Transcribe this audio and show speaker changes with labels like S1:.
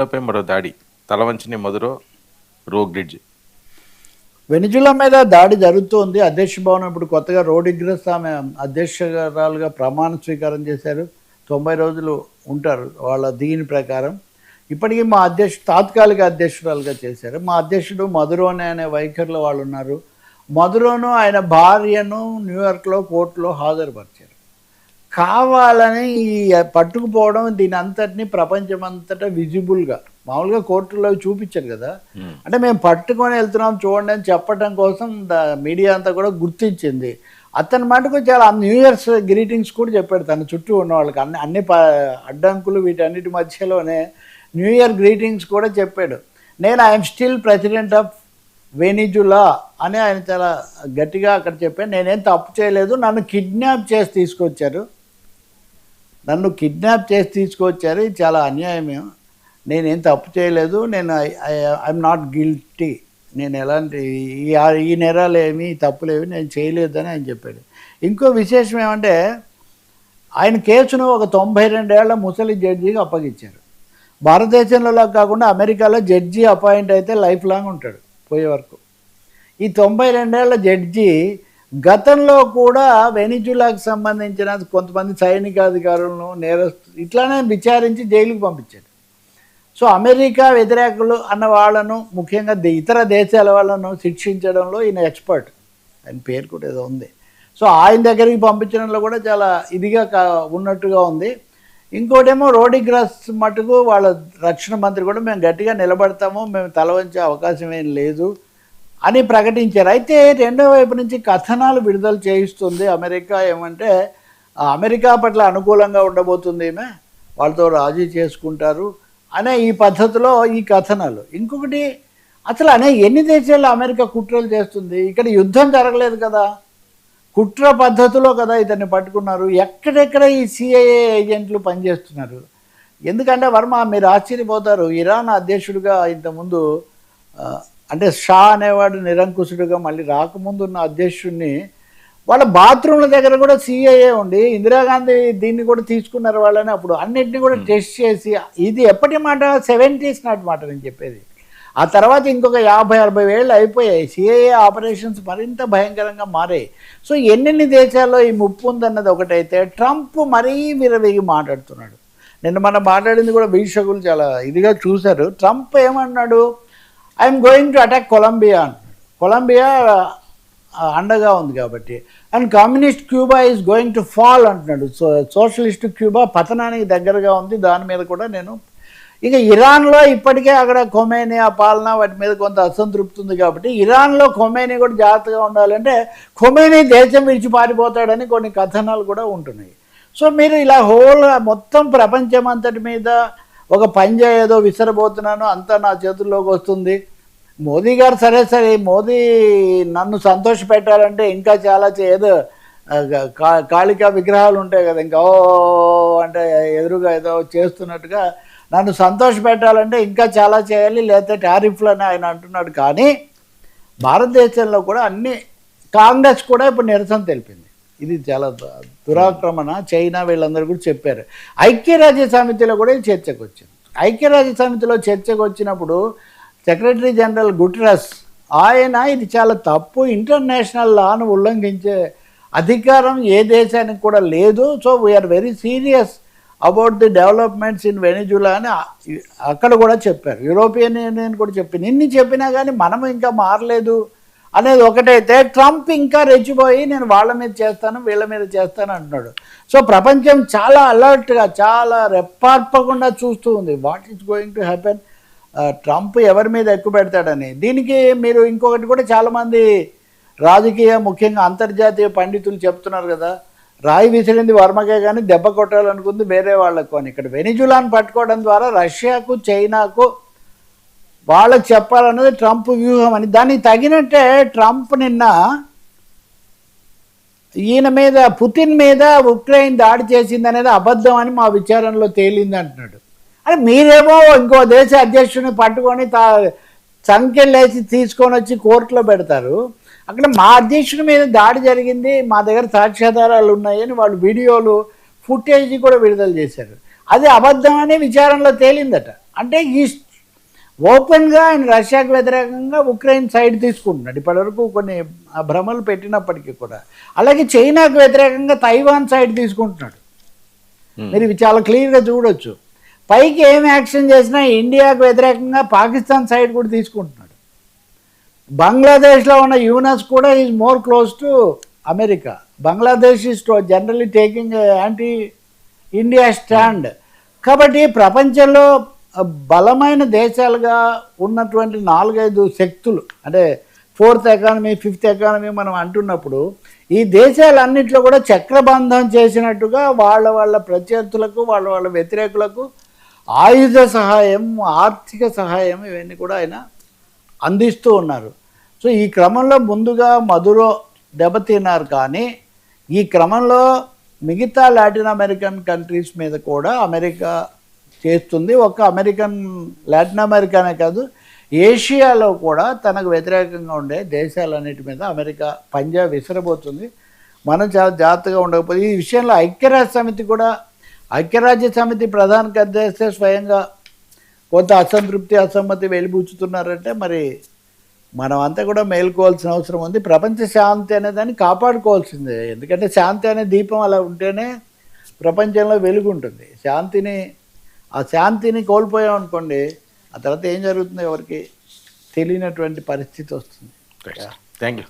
S1: వెనిజులాపై మరో దాడి. తలవంచని మధురో రోగ్రిడ్జ్
S2: వెనిజులా మీద దాడి జరుగుతోంది. అధ్యక్ష భవనం ఇప్పుడు కొత్తగా రోడిగ్రెస్ ఆమె అధ్యక్షరాలుగా ప్రమాణ స్వీకారం చేశారు. తొంభై రోజులు ఉంటారు వాళ్ళ దీని ప్రకారం. ఇప్పటికీ మా అధ్యక్ష తాత్కాలిక అధ్యక్షురాలుగా చేశారు. మా అధ్యక్షుడు మధురోనే అనే వైఖరిలో వాళ్ళు ఉన్నారు. మధురోను ఆయన భార్యను న్యూయార్క్లో కోర్టులో హాజరుపరిచారు. కావాలని ఈ పట్టుకుపోవడం దీని అంతటిని ప్రపంచమంతటా విజిబుల్గా. మామూలుగా కోర్టులో చూపించారు కదా. అంటే మేము పట్టుకొని వెళ్తున్నాం చూడండి అని చెప్పడం కోసం ద- మీడియా అంతా కూడా గుర్తించింది. అతని మటుకు చాలా న్యూ ఇయర్స్ గ్రీటింగ్స్ కూడా చెప్పాడు తన చుట్టూ ఉన్న వాళ్ళకి. అన్ని అన్ని అడ్డంకులు వీటన్నిటి మధ్యలోనే న్యూ ఇయర్ గ్రీటింగ్స్ కూడా చెప్పాడు. నేను I'm still president of Venezuela అని ఆయన చాలా గట్టిగా అక్కడ చెప్పాను నేనేం తప్పు చేయలేదు. నన్ను కిడ్నాప్ చేసి తీసుకొచ్చారు. నన్ను కిడ్నాప్ చేసి తీసుకొచ్చారు ఇది చాలా అన్యాయమే నేనేం తప్పు చేయలేదు నేను ఐఎమ్ నాట్ గిల్టీ నేను ఎలాంటి ఈ ఈ నేరాలు ఏమి తప్పులేవి నేను చేయలేదని ఆయన చెప్పాడు ఇంకో విశేషం ఏమంటే ఆయన కేసును ఒక తొంభై రెండేళ్ళ ముసలి జడ్జికి అప్పగించారు భారతదేశంలో కాకుండా అమెరికాలో జడ్జి అపాయింట్ అయితే లైఫ్ లాంగ్ ఉంటాడు పోయే వరకు ఈ తొంభై రెండేళ్ళ జడ్జి గతంలో కూడా వెనిజులాకు సంబంధించిన కొంతమంది సైనికాధికారులను నేరస్తు ఇట్లానే విచారించి జైలుకి పంపించాడు సో అమెరికా వ్యతిరేకులు అన్న వాళ్ళను ముఖ్యంగా దే- ఇతర దేశాల వాళ్ళను శిక్షించడంలో ఈయన ఎక్స్పర్ట్. ఆయన పేరు కూడా ఏదో ఉంది. సో ఆయన దగ్గరికి పంపించడంలో కూడా చాలా ఇదిగా కా- ఉన్నట్టుగా ఉంది. ఇంకోటేమో రోడిగ్రాస్ మటుకు వాళ్ళ రక్షణ మంత్రి కూడా మేము గట్టిగా నిలబడతాము మేము తల వంచే అవకాశం ఏం లేదు. అని ప్రకటించారు. అయితే రెండో వైపు నుంచి కథనాలు విడుదల చేయిస్తుంది అమెరికా ఏమంటే అమెరికా పట్ల అనుకూలంగా ఉండబోతుంది ఈమె వాళ్ళతో రాజీ చేసుకుంటారు అనే ఈ పద్ధతిలో ఈ కథనాలు. ఇంకొకటి అసలు అనే ఎన్ని దేశాల్లో అమెరికా కుట్రలు చేస్తుంది? ఇక్కడ యుద్ధం జరగలేదు కదా. కుట్ర పద్ధతిలో కదా ఇతన్ని పట్టుకున్నారు. ఎక్కడెక్కడ ఈ సిఐఏ ఏజెంట్లు పనిచేస్తున్నారు? ఎందుకంటే వర్మ మీరు ఆశ్చర్యపోతారు ఇరాన్ అధ్యక్షుడిగా ఇంతకుముందు అంటే షా అనేవాడు నిరంకుశుడిగా మళ్ళీ రాకముందు ఉన్న అధ్యక్షుడిని వాళ్ళ బాత్రూమ్ల దగ్గర కూడా సిఐఏ ఉండి ఇందిరాగాంధీ దీన్ని కూడా తీసుకున్నారు వాళ్ళని అప్పుడు అన్నిటిని కూడా టెస్ట్ చేసి ఇది ఎప్పటి మాట? సెవెంటీస్ నాటి మాట నేను చెప్పేది. ఆ తర్వాత ఇంకొక యాభై అరవై వేళ్ళు అయిపోయాయి. సిఐఏ ఆపరేషన్స్ మరింత భయంకరంగా మారాయి. సో ఎన్నెన్ని దేశాల్లో ఈ ముప్పు ఉందన్నది ఒకటైతే ట్రంప్ మరీ విరవేగి మాట్లాడుతున్నాడు. నిన్న మనం మాట్లాడింది కూడా వీక్షకులు చాలా ఇదిగా చూశారు. ట్రంప్ ఏమన్నాడు? I'm going to attack Colombia Colombia అండగా ఉంది కాబట్టి. And communist Cuba is going to fall అంటున్నాడు. సో సోషలిస్ట్ క్యూబా పతనానికి దగ్గరగా ఉంది. దాని మీద కూడా నేను ఇంకా ఇరాన్లో ఇప్పటికే అక్కడ కొమేనియా ఆ పాలన వాటి మీద కొంత అసంతృప్తి ఉంది కాబట్టి ఇరాన్లో కొమేని కూడా జాగ్రత్తగా ఉండాలంటే కొమేని దేశం విడిచి పారిపోతాడని కొన్ని కథనాలు కూడా ఉంటున్నాయి. సో మీరు ఇలా హోల్ మొత్తం ప్రపంచం అంతటి మీద ఒక పంజా ఏదో విసరబోతున్నాను అంతా నా చేతుల్లోకి వస్తుంది. మోదీ గారు సరే సరే మోదీ నన్ను సంతోష పెట్టాలంటే ఇంకా చాలా ఏదో కా- కాళికా విగ్రహాలు ఉంటాయి కదా ఇంకా ఓ అంటే ఎదురుగా ఏదో చేస్తున్నట్టుగా నన్ను సంతోష పెట్టాలంటే ఇంకా చాలా చేయాలి లేకపోతే టారిఫ్లు అని ఆయన అంటున్నాడు. కానీ భారతదేశంలో కూడా అన్ని కాంగ్రెస్ కూడా ఇప్పుడు నిరసన తెలిపింది. ఇది చాలా దురాక్రమణ. చైనా వీళ్ళందరూ కూడా చెప్పారు. ఐక్యరాజ్య సమితిలో కూడా ఇది చర్చకు వచ్చింది ఐక్యరాజ్య సమితిలో చర్చకు వచ్చినప్పుడు సెక్రటరీ జనరల్ గుట్రస్ ఆయన ఇది చాలా తప్పు. ఇంటర్నేషనల్ లాను ఉల్లంఘించే అధికారం ఏ దేశానికి కూడా లేదు. So we're very serious about the developments in Venezuela అని అక్కడ కూడా చెప్పారు. యూరోపియన్ యూనియన్ కూడా చెప్పింది. ఇన్ని చెప్పినా కానీ మనం ఇంకా మారలేదు. అనేది ఒకటైతే ట్రంప్ ఇంకా రెచ్చిపోయి నేను వాళ్ళ మీద చేస్తాను వీళ్ళ మీద చేస్తాను అంటున్నాడు. సో ప్రపంచం చాలా అలర్ట్గా చాలా రెప్పార్పకుండా చూస్తూ ఉంది. What is going to happen Trump ఎవరి మీద ఎక్కువ పెడతాడని. దీనికి మీరు ఇంకొకటి కూడా చాలామంది రాజకీయ ముఖ్యంగా అంతర్జాతీయ పండితులు చెప్తున్నారు కదా రాయి విసిరింది వర్మకే కానీ దెబ్బ కొట్టాలనుకుంది వేరే వాళ్ళకు అని. ఇక్కడ వెనిజులాను పట్టుకోవడం ద్వారా రష్యాకు చైనాకు వాళ్ళకి చెప్పాలన్నది ట్రంప్ వ్యూహం అని. దానికి తగినట్టే ట్రంప్ నిన్న ఈయన మీద పుతిన్ మీద ఉక్రెయిన్ దాడి చేసింది అనేది అబద్ధం అని మా విచారణలో తేలింది అంటున్నాడు. అంటే మీరేమో ఇంకో దేశ అధ్యక్షుడిని పట్టుకొని తా సంఖ్యలేసి తీసుకొని వచ్చి కోర్టులో పెడతారు. అక్కడ మా అధ్యక్షుడి మీద దాడి జరిగింది మా దగ్గర సాక్ష్యాధారాలు ఉన్నాయని వాళ్ళు వీడియోలు ఫుటేజ్ కూడా విడుదల చేశారు. అది అబద్ధమని విచారణలో తేలిందట. అంటే ఈ ఓపెన్గా ఆయన రష్యాకు వ్యతిరేకంగా ఉక్రెయిన్ సైడ్ తీసుకుంటున్నాడు. ఇప్పటివరకు కొన్ని భ్రమలు పెట్టినప్పటికీ కూడా. అలాగే చైనాకు వ్యతిరేకంగా తైవాన్ సైడ్ తీసుకుంటున్నాడు. మీరు ఇవి చాలా క్లియర్గా చూడొచ్చు. పైకి ఏం యాక్షన్ చేసినా ఇండియాకు వ్యతిరేకంగా పాకిస్తాన్ సైడ్ కూడా తీసుకుంటున్నాడు. బంగ్లాదేశ్లో ఉన్న యూనస్ కూడా is more close to America. Bangladesh is generally taking anti India stand కాబట్టి ప్రపంచంలో బలమైన దేశాలుగా ఉన్నటువంటి నాలుగైదు శక్తులు అంటే ఫోర్త్ ఎకానమీ ఫిఫ్త్ ఎకానమీ మనం అంటున్నప్పుడు ఈ దేశాలన్నింటిలో కూడా చక్రబంధం చేసినట్టుగా వాళ్ళ వాళ్ళ ప్రత్యర్థులకు వాళ్ళ వాళ్ళ వ్యతిరేకులకు ఆయుధ సహాయం ఆర్థిక సహాయం ఇవన్నీ కూడా ఆయన అందిస్తూ ఉన్నారు. సో ఈ క్రమంలో ముందుగా మధురో దెబ్బతిన్నారు కానీ ఈ క్రమంలో మిగతా లాటిన్ అమెరికన్ కంట్రీస్ మీద కూడా అమెరికా చేస్తుంది. ఒక అమెరికన్ లాటిన్ అమెరికానే కాదు ఏషియాలో కూడా తనకు వ్యతిరేకంగా ఉండే దేశాలన్నిటి మీద అమెరికా పంజా విసిరబోతుంది. మనం చాలా జాగ్రత్తగా ఉండకపోతే ఈ విషయంలో ఐక్యరాజ్య సమితి కూడా ఐక్యరాజ్య సమితి ప్రధాన కార్యదర్శి స్వయంగా కొంత అసంతృప్తి అసమ్మతి వెలిబుచ్చుతున్నారంటే మరి మనం అంతా కూడా మేల్కోవాల్సిన అవసరం ఉంది. ప్రపంచ శాంతి అనే దాన్ని కాపాడుకోవాల్సిందే. ఎందుకంటే శాంతి అనే దీపం అలా ఉంటేనే ప్రపంచంలో వెలుగు ఉంటుంది శాంతిని ఆ శాంతిని కోల్పోయాం అనుకోండి ఆ తర్వాత ఏం జరుగుతుందో ఎవరికి? తెలియనటువంటి పరిస్థితి వస్తుంది.
S1: Thank you